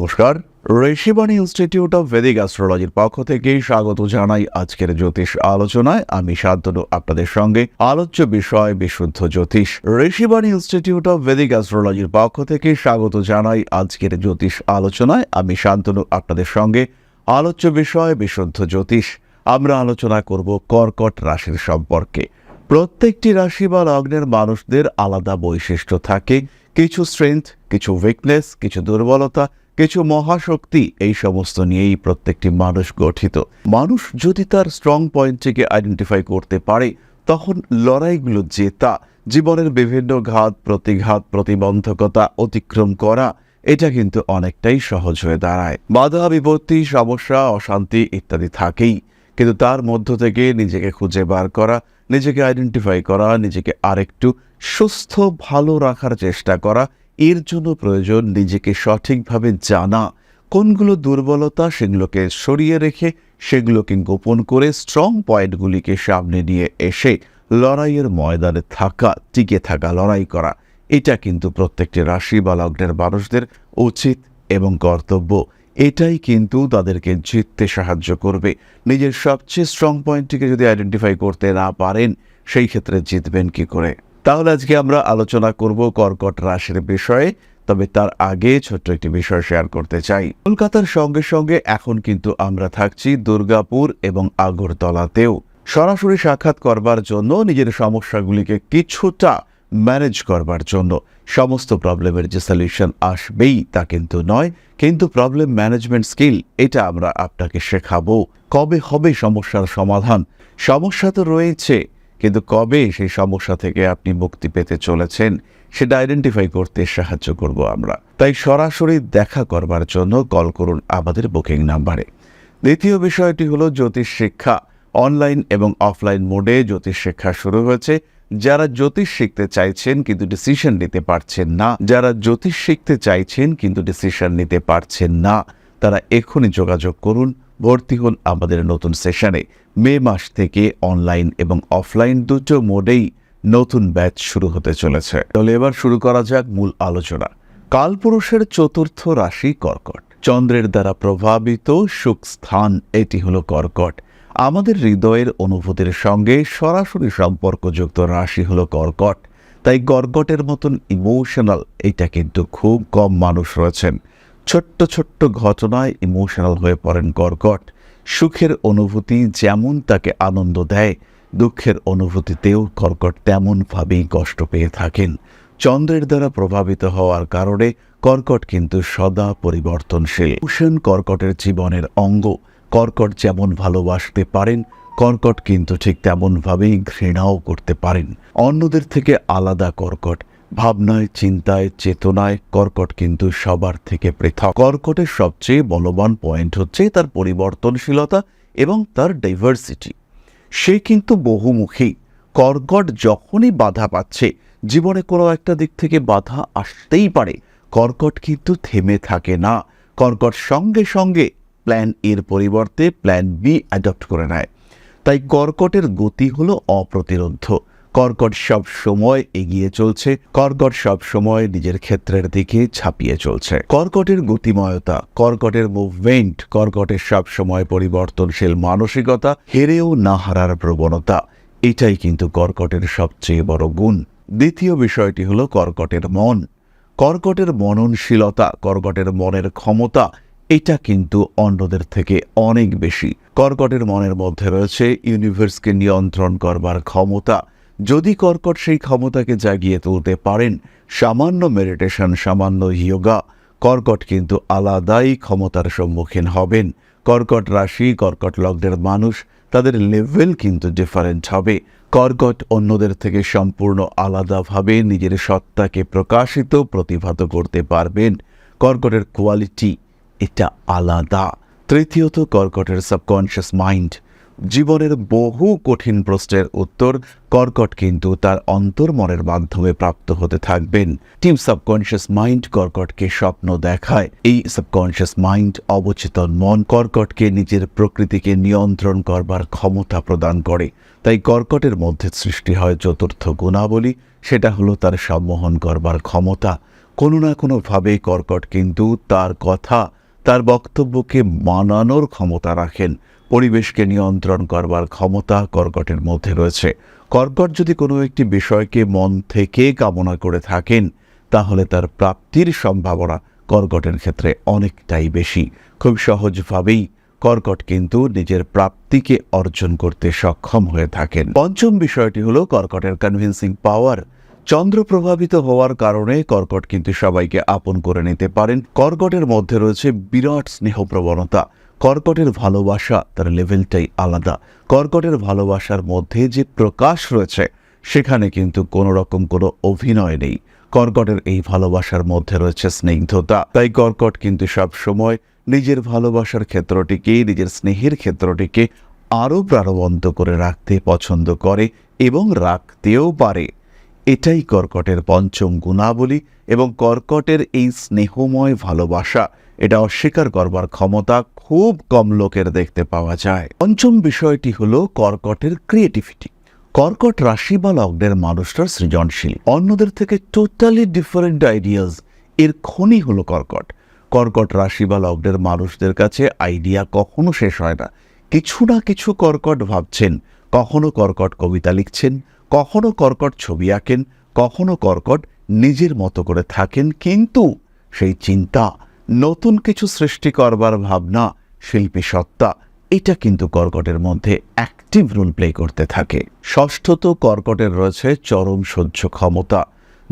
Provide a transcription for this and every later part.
নমস্কার। Rishibani institute of Vedic অ্যাস্ট্রোলজির পক্ষ থেকে স্বাগত জানাই আজকের জ্যোতিষ আলোচনায়। আমি শান্তনু, আপনাদের সঙ্গে আলোচ্য বিষয় বিশুদ্ধ জ্যোতিষ। ঋষিবাণী ইনস্টিটিউট অফ ভেদিক অ্যাস্ট্রোলজির পক্ষ থেকে স্বাগত জানাই আজকের জ্যোতিষ আলোচনায়। আমি শান্তনু, আপনাদের সঙ্গে আলোচ্য বিষয় বিশুদ্ধ জ্যোতিষ। আমরা আলোচনা করব কর্কট রাশির সম্পর্কে। প্রত্যেকটি রাশি বা লগ্নের মানুষদের আলাদা বৈশিষ্ট্য থাকে। কিছু স্ট্রেংথ কিছু উইকনেস কিছু দুর্বলতা কিছু মহাশক্তি এই সমস্ত নিয়েই প্রত্যেকটি মানুষ গঠিত। মানুষ যদি তার স্ট্রং পয়েন্টটিকে আইডেন্টিফাই করতে পারে, তখন লড়াইগুলো জেতা, জীবনের বিভিন্ন ঘাত, প্রতিঘাত, প্রতিবন্ধকতা অতিক্রম করা, এটা কিন্তু অনেকটাই সহজ হয়ে দাঁড়ায়। বাধা, বিপত্তি, সমস্যা, অশান্তি ইত্যাদি থাকেই। কিন্তু তার মধ্য থেকে নিজেকে খুঁজে বার করা, নিজেকে আইডেন্টিফাই করা, নিজেকে আরেকটু সুস্থ, ভালো রাখার চেষ্টা করা এর জন্য প্রয়োজন নিজেকে সঠিকভাবে জানা, কোনগুলো দুর্বলতা সেগুলোকে সরিয়ে রেখে, সেগুলোকে গোপন করে স্ট্রং পয়েন্টগুলিকে সামনে নিয়ে এসে লড়াইয়ের ময়দানে থাকা, টিকে থাকা, লড়াই করা। এটা কিন্তু প্রত্যেকটি রাশি বা লগ্নের মানুষদের উচিত এবং কর্তব্য। এটাই কিন্তু তাদেরকে জিততে সাহায্য করবে। নিজের সবচেয়ে স্ট্রং পয়েন্টটিকে যদি আইডেন্টিফাই করতে না পারেন, সেই ক্ষেত্রে জিতবেন কি করে? তাহলে আজকে আমরা আলোচনা করব কর্কট রাশির বিষয়ে, তবে তার আগে ছোট্ট একটি বিষয় শেয়ার করতে চাই। কলকাতার সঙ্গে সঙ্গে এখন কিন্তু আমরা থাকছি দুর্গাপুর এবং আগরতলাতেও। সরাসরি সাক্ষাৎ করবার জন্য, নিজের সমস্যাগুলিকে কিছুটা ম্যানেজ করবার জন্য। সমস্ত প্রবলেমের যে সলিউশন আসবেই, তা কিন্তু নয়। কিন্তু প্রবলেম ম্যানেজমেন্ট স্কিল এটা আমরা আপনাকে শেখাবো। কবে হবে সমস্যার সমাধান? সমস্যা তো রয়েছে। কিন্তু কবে সেই সমস্যা থেকে আপনি মুক্তি পেতে চলেছেন, সেটা আইডেন্টিফাই করতে সাহায্য করব আমরা। তাই সরাসরি দেখা করবার জন্য কল করুন আমাদের বুকিং নাম্বারে দ্বিতীয় বিষয়টি হলো জ্যোতিষ শিক্ষা। অনলাইন এবং অফলাইন মোডে জ্যোতিষ শিক্ষা শুরু হয়েছে। যারা জ্যোতিষ শিখতে চাইছেন কিন্তু ডিসিশন নিতে পারছেন না, যারা জ্যোতিষ শিখতে চাইছেন কিন্তু ডিসিশন নিতে পারছেন না, তারা এখনই যোগাযোগ করুন ভর্তি হন আমাদের নতুন সেশনে। মে মাস থেকে অনলাইন এবং অফলাইন দুটো মোডেই নতুন ব্যাচ শুরু হতে চলেছে। তাহলে এবার শুরু করা যাক মূল আলোচনা। কালপুরুষের চতুর্থ রাশি কর্কট। চন্দ্রের দ্বারা প্রভাবিত সুখ স্থান, এটি হলো কর্কট। আমাদের হৃদয়ের অনুভূতির সঙ্গে সরাসরি সম্পর্কযুক্ত রাশি হলো কর্কট। তাই কর্কটের মতন ইমোশনাল এটা কিন্তু খুব কম মানুষ রয়েছেন। ছোট্ট ছোট্ট ঘটনায় ইমোশনাল হয়ে পড়েন কর্কট। সুখের অনুভূতি যেমন তাকে আনন্দ দেয়, দুঃখের অনুভূতিতেও কর্কট তেমনভাবেই কষ্ট পেয়ে থাকেন। চন্দ্রের দ্বারা প্রভাবিত হওয়ার কারণে কর্কট কিন্তু সদা পরিবর্তনশীল। ভূষণ কর্কটের জীবনের অঙ্গ, কর্কট যেমন ভালোবাসতে পারেন, কর্কট কিন্তু ঠিক তেমনভাবেই ঘৃণাও করতে পারেন। অন্যদের থেকে আলাদা কর্কট ভাবনায়, চিন্তায়, চেতনায় কর্কট কিন্তু সবার থেকে পৃথক। কর্কটের সবচেয়ে বলবান পয়েন্ট হচ্ছে তার পরিবর্তনশীলতা এবং তার ডাইভার্সিটি সে কিন্তু বহুমুখী। কর্কট যখনই বাধা পাচ্ছে, জীবনে কোনো একটা দিক থেকে বাধা আসতেই পারে। কর্কট কিন্তু থেমে থাকে না। কর্কট সঙ্গে সঙ্গে প্ল্যান এর পরিবর্তে প্ল্যান বি অ্যাডপ্ট করে নেয়। তাই কর্কটের গতি হলো অপ্রতিরোধ্য কর্কট সব সময় এগিয়ে চলছে, কর্কট সব সময় নিজের ক্ষেত্রের দিকে ছাপিয়ে চলছে। কর্কটের গতিময়তা, কর্কটের মুভমেন্ট কর্কটের সব সময় পরিবর্তনশীল মানসিকতা হেরেও না হারার প্রবণতা, এটাই কিন্তু কর্কটের সবচেয়ে বড় গুণ। দ্বিতীয় বিষয়টি হলো কর্কটের মন। কর্কটের মননশীলতা, কর্কটের মনের ক্ষমতা, এটা কিন্তু অন্যদের থেকে অনেক বেশি। কর্কটের মনের মধ্যে রয়েছে ইউনিভার্সকে নিয়ন্ত্রণ করবার ক্ষমতা যদি কর্কট সেই ক্ষমতাকে জাগিয়ে তুলতে পারেন, সামান্য মেডিটেশন, সামান্য ইয়োগা, কর্কট কিন্তু আলাদাই ক্ষমতার সম্মুখীন হবেন। কর্কট রাশি, কর্কট লগ্নের মানুষ, তাদের লেভেল কিন্তু ডিফারেন্ট হবে। কর্কট অন্যদের থেকে সম্পূর্ণ আলাদাভাবে নিজের সত্তাকে প্রকাশিত, প্রতিভাত করতে পারবেন। কর্কটের কোয়ালিটি এটা আলাদা। তৃতীয়ত, কর্কটের সাবকনশিয়াস মাইন্ড জীবনের বহু কঠিন প্রশ্নের উত্তর কর্কট কিন্তু তার অন্তর্মনের মাধ্যমে প্রাপ্ত হতে থাকবেন। টিম সাবকনশিয়াস মাইন্ড কর্কটকে স্বপ্ন দেখায়। এই সাবকনশিয়াস মাইন্ড অবচেতন মন কর্কটকে নিজের প্রকৃতিকে নিয়ন্ত্রণ করবার ক্ষমতা প্রদান করে। তাই কর্কটের মধ্যে সৃষ্টি হয় চতুর্থ গুণাবলী, সেটা হলো তার সম্মোহন করবার ক্ষমতা। কোনো না কোনোভাবে কর্কট কিন্তু তার কথা, তার বক্তব্যকে মানানোর ক্ষমতা রাখেন। পরিবেশকে নিয়ন্ত্রণ করবার ক্ষমতা কর্কটের মধ্যে রয়েছে। কর্কট যদি কোনো একটি বিষয়কে মন থেকে কামনা করে থাকেন, তাহলে তার প্রাপ্তির সম্ভাবনা কর্কটের ক্ষেত্রে অনেকটাই বেশি। খুব সহজভাবেই কর্কট কিন্তু নিজের প্রাপ্তিকে অর্জন করতে সক্ষম হয়ে থাকেন। পঞ্চম বিষয়টি হলো কর্কটের কনভিন্সিং পাওয়ার চন্দ্র প্রভাবিত হওয়ার কারণে কর্কট কিন্তু সবাইকে আপন করে নিতে পারেন। কর্কটের মধ্যে রয়েছে বিরাট স্নেহ প্রবণতা কর্কটের ভালোবাসা তার লেভেলটাই আলাদা। কর্কটের ভালোবাসার মধ্যে যে প্রকাশ রয়েছে, সেখানে কিন্তু কোনো রকম কোনো অভিনয় নেই। কর্কটের এই ভালোবাসার মধ্যে রয়েছে স্নিগ্ধতা। তাই কর্কট কিন্তু সব সময় নিজের ভালোবাসার ক্ষেত্রটিকে, নিজের স্নেহের ক্ষেত্রটিকে আরও প্রাণবন্ত করে রাখতে পছন্দ করে এবং রাখতেও পারে। এটাই কর্কটের পঞ্চম গুণাবলী এবং কর্কটের এই স্নেহময় ভালোবাসা। এটা অস্বীকার করবার ক্ষমতা খুব কম লোকের দেখতে পাওয়া যায়। পঞ্চম বিষয়টি হল কর্কটের ক্রিয়েটিভিটি কর্কট রাশি বা লগ্নের মানুষরা সৃজনশীল। অন্যদের থেকে টোটালি ডিফারেন্ট আইডিয়াস এর খনি হলো কর্কট। কর্কট রাশি বা লগ্নের মানুষদের কাছে আইডিয়া কখনো শেষ হয় না। কিছু না কিছু কর্কট ভাবছেন। কখনো কর্কট কবিতা লিখছেন, কখনো কর্কট ছবি আঁকেন, কখনো কর্কট নিজের মতো করে থাকেন, কিন্তু সেই চিন্তা নতুন কিছু সৃষ্টি করবার ভাবনা শিল্পী সত্তা। এটা কিন্তু কর্কটের মধ্যে অ্যাক্টিভ রোল প্লে করতে থাকে। ষষ্ঠত কর্কটের রয়েছে চরম সহ্য ক্ষমতা।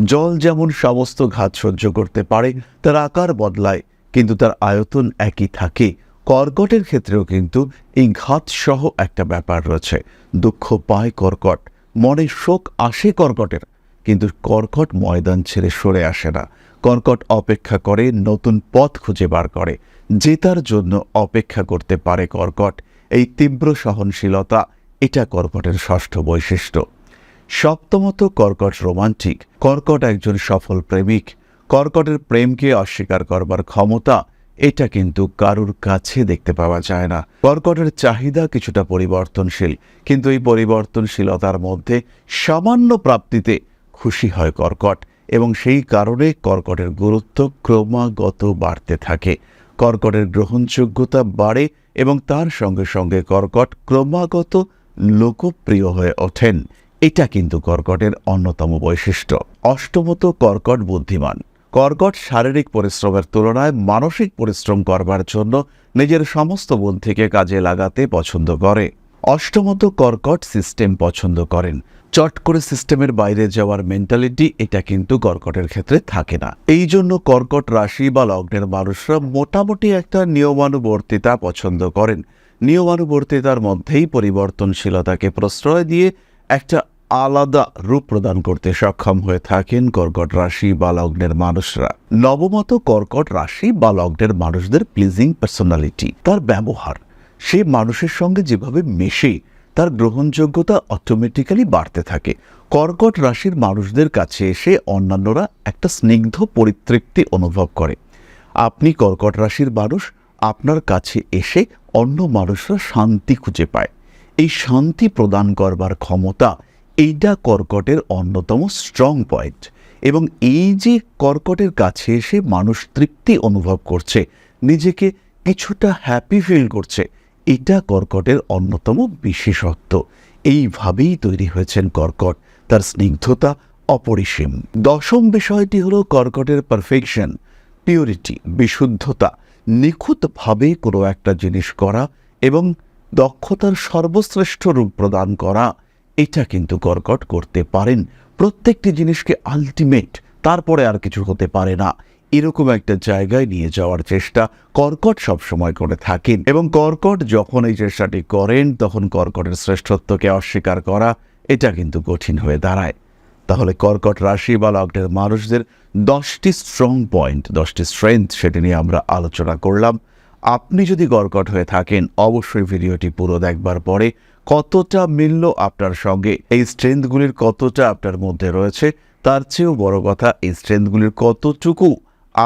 জল যেমন সমস্ত ঘাত সহ্য করতে পারে, তার আকার বদলায়, কিন্তু তার আয়তন একই থাকে। কর্কটের ক্ষেত্রেও কিন্তু এই ঘাত সহ একটা ব্যাপার রয়েছে। দুঃখ পায় কর্কট মনে শোক আসে কর্কটের, কিন্তু কর্কট ময়দান ছেড়ে সরে আসে না। কর্কট অপেক্ষা করে, নতুন পথ খুঁজে বার করে। জেতার জন্য অপেক্ষা করতে পারে কর্কট। এই তীব্র সহনশীলতা, এটা কর্কটের ষষ্ঠ বৈশিষ্ট্য। সপ্তমত কর্কট রোমান্টিক। কর্কট একজন সফল প্রেমিক। কর্কটের প্রেমকে অস্বীকার করবার ক্ষমতা, এটা কিন্তু কারুর কাছে দেখতে পাওয়া যায় না। কর্কটের চাহিদা কিছুটা পরিবর্তনশীল, কিন্তু এই পরিবর্তনশীলতার মধ্যে সামান্য প্রাপ্তিতে খুশি হয় কর্কট। এবং সেই কারণে কর্কটের গুরুত্ব ক্রমাগত বাড়তে থাকে। কর্কটের গ্রহণযোগ্যতা বাড়ে এবং তার সঙ্গে সঙ্গে কর্কট ক্রমাগত লোকপ্রিয় হয়ে ওঠেন। এটা কিন্তু কর্কটের অন্যতম বৈশিষ্ট্য। অষ্টমত কর্কট বুদ্ধিমান। কর্কট শারীরিক পরিশ্রমের তুলনায় মানসিক পরিশ্রম করবার জন্য নিজের সমস্ত বুদ্ধিকে কাজে লাগাতে পছন্দ করে। অষ্টমত কর্কট সিস্টেম পছন্দ করেন। চট করে সিস্টেমের বাইরে যাওয়ার মেন্টালিটি এটা কিন্তু কর্কটের ক্ষেত্রে থাকে না। এই জন্য কর্কট রাশি বা লগ্নের মানুষরা মোটামুটি একটা নিয়মানুবর্তিতা পছন্দ করেন। নিয়মানুবর্তিতার মধ্যেই পরিবর্তনশীলতাকে প্রশ্রয় দিয়ে একটা আলাদা রূপ প্রদান করতে সক্ষম হয়ে থাকেন কর্কট রাশি বা লগ্নের মানুষরা। নবমত কর্কট রাশি বা লগ্নের মানুষদের প্লিজিং পার্সোনালিটি তার ব্যবহার। সে মানুষের সঙ্গে যেভাবে মেশে, তার গ্রহণযোগ্যতা অটোমেটিক্যালি বাড়তে থাকে। কর্কট রাশির মানুষদের কাছে এসে অন্যান্যরা একটা স্নিগ্ধ পরিতৃপ্তি অনুভব করে। আপনি কর্কট রাশির মানুষ, আপনার কাছে এসে অন্য মানুষরা শান্তি খুঁজে পায়। এই শান্তি প্রদান করবার ক্ষমতা এইটা কর্কটের অন্যতম স্ট্রং পয়েন্ট এবং এই যে কর্কটের কাছে এসে মানুষ তৃপ্তি অনুভব করছে, নিজেকে কিছুটা হ্যাপি ফিল করছে এটা কর্কটের অন্যতম বিশেষত্ব। এইভাবেই তৈরি হয়েছেন কর্কট, তার স্নিগ্ধতা অপরিসীম। দশম বিষয়টি হলো কর্কটের পারফেকশন পিওরিটি বিশুদ্ধতা। নিখুঁতভাবে কোনো একটা জিনিস করা এবং দক্ষতার সর্বশ্রেষ্ঠ রূপ প্রদান করা, এটা কিন্তু কর্কট করতে পারেন। প্রত্যেকটি জিনিসকে আলটিমেট তারপরে আর কিছু হতে পারে না। এরকম একটা জায়গায় নিয়ে যাওয়ার চেষ্টা কর্কট সবসময় করে থাকেন। এবং কর্কট যখন এই চেষ্টাটি করেন, তখন কর্কটের শ্রেষ্ঠত্বকে অস্বীকার করা এটা কিন্তু কঠিন হয়ে দাঁড়ায়। তাহলে কর্কট রাশি বা লগ্নের মানুষদের দশটি স্ট্রং পয়েন্ট দশটি স্ট্রেংথ সেটি নিয়ে আমরা আলোচনা করলাম। আপনি যদি কর্কট হয়ে থাকেন, অবশ্যই ভিডিওটি পুরো দেখবার পরে কতটা মিলল আপনার সঙ্গে, এই স্ট্রেংথগুলির কতটা আপনার মধ্যে রয়েছে, তার চেয়েও বড় কথা, এই স্ট্রেংথগুলির কতটুকু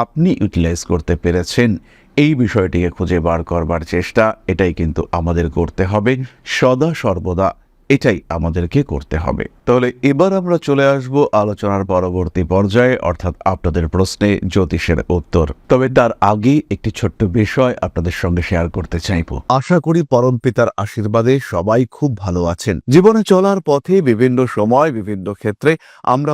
আপনি ইউটিলাইজ করতে পেরেছেন। এই বিষয়টিকে খুঁজে বার করবার চেষ্টা, এটাই কিন্তু আমাদের করতে হবে। সদা সর্বদা এটাই আমাদেরকে করতে হবে। তাহলে এবার আমরা চলে আসব আলোচনার পরবর্তী পর্যায়ে, অর্থাৎ আপনাদের প্রশ্নে জ্যোতিষের উত্তর। তবে তার আগে একটি ছোট্ট বিষয় আপনাদের সঙ্গে শেয়ার করতে চাইব। আশা করি পরম পিতার আশীর্বাদে সবাই খুব ভালো আছেন। জীবনে চলার পথে বিভিন্ন সময়, বিভিন্ন ক্ষেত্রে আমরা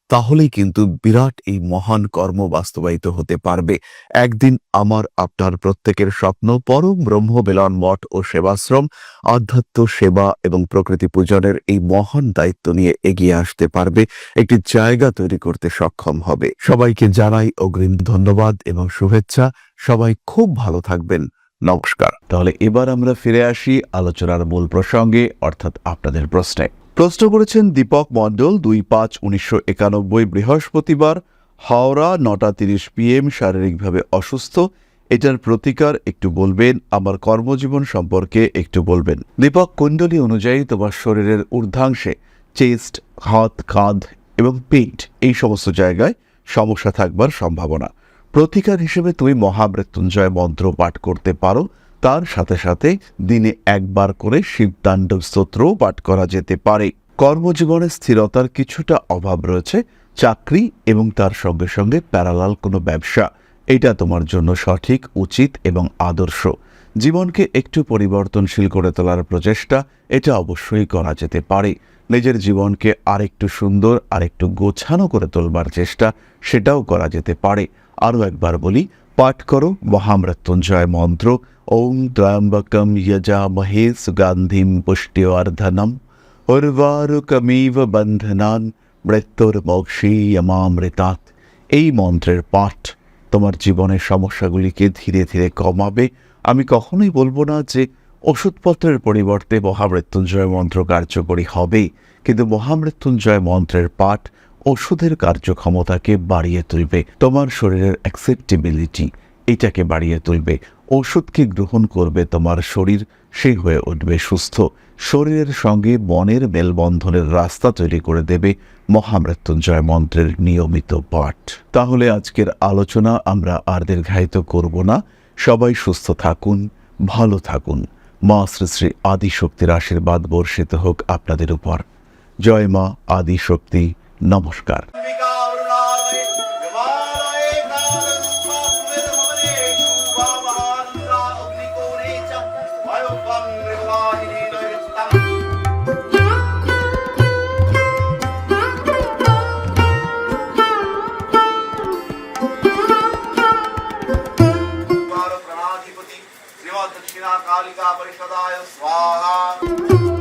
তাহলেই কিন্তু বিরাট এই মহান কর্ম বাস্তবায়িত হতে পারবে। একদিন আমার, আপনার প্রত্যেকের স্বপ্ন পরম ব্রহ্ম বেলন মঠ ও সেবাশ্রম, আধ্যাত্ম সেবা এবং প্রকৃতি পূজনের এই মহান দায়িত্ব নিয়ে এগিয়ে আসতে পারবে। একটি জায়গা তৈরি করতে সক্ষম হবে। সবাইকে জানাই অগ্রিম ধন্যবাদ এবং শুভেচ্ছা। সবাই খুব ভালো থাকবেন। নমস্কার। তাহলে এবার আমরা ফিরে আসি আলোচনার মূল প্রসঙ্গে, অর্থাৎ আপনাদের প্রশ্নে। প্রশ্ন করেছেন দীপক মণ্ডল দুই পাঁচ উনিশশো একানব্বই বৃহস্পতিবার, হাওড়া নটা তিরিশ পিএম, শারীরিকভাবে অসুস্থ। এটার প্রতিকার একটু বলবেন, আমার কর্মজীবন সম্পর্কে একটু বলবেন। দীপক, কুণ্ডলী অনুযায়ী তোমার শরীরের ঊর্ধ্বাংশে চেস্ট, হাত, কাঁধ এবং পেট এই সমস্ত জায়গায় সমস্যা থাকবার সম্ভাবনা। প্রতিকার হিসেবে তুমি মহামৃত্যুঞ্জয় মন্ত্র পাঠ করতে পারো। তার সাথে সাথে দিনে একবার করে শিবতাণ্ডব স্তোত্রও পাঠ করা যেতে পারে। কর্মজীবনে স্থিরতার কিছুটা অভাব রয়েছে, চাকরি এবং তার সঙ্গে সঙ্গে প্যারালাল কোনো ব্যবসা। এটা তোমার জন্য সঠিক, উচিত এবং আদর্শ। জীবনকে একটু পরিবর্তনশীল করে তোলার প্রচেষ্টা, এটা অবশ্যই করা যেতে পারে। নিজের জীবনকে আরেকটু সুন্দর, আরেকটু গোছানো করে তোলবার চেষ্টা, সেটাও করা যেতে পারে। আরও একবার বলি, পাঠ করো মহামৃত্যুঞ্জয় মন্ত্র ওং ত্র্যম্বকম যজামহে সুগন্ধিম পুষ্টিবর্ধনম উর্বারুকমিব বন্ধনান মৃত্যুর মোক্ষীয়মামৃতাৎ এই মন্ত্রের পাঠ তোমার জীবনের সমস্যাগুলিকে ধীরে ধীরে কমাবে। আমি কখনোই বলব না যে ওষুধপত্রের পরিবর্তে মহামৃত্যুঞ্জয় মন্ত্র কার্যকরী হবে, কিন্তু মহামৃত্যুঞ্জয় মন্ত্রের পাঠ ওষুধের কার্যক্ষমতাকে বাড়িয়ে তুলবে। তোমার শরীরের অ্যাক্সেপ্টেবিলিটি এটাকে বাড়িয়ে তুলবে। ওষুধকে গ্রহণ করবে তোমার শরীর? সে হয়ে উঠবে সুস্থ। শরীরের সঙ্গে মনের মেলবন্ধনের রাস্তা তৈরি করে দেবে মহামৃত্যুঞ্জয় মন্ত্রের নিয়মিত পাঠ। তাহলে আজকের আলোচনা আমরা আর দীর্ঘায়িত করব না। সবাই সুস্থ থাকুন, ভালো থাকুন। মা শ্রী শ্রী আদিশক্তির আশীর্বাদ বর্ষিত হোক আপনাদের উপর। জয় মা আদিশক্তি, নমস্কার। সদায় স্বাহা।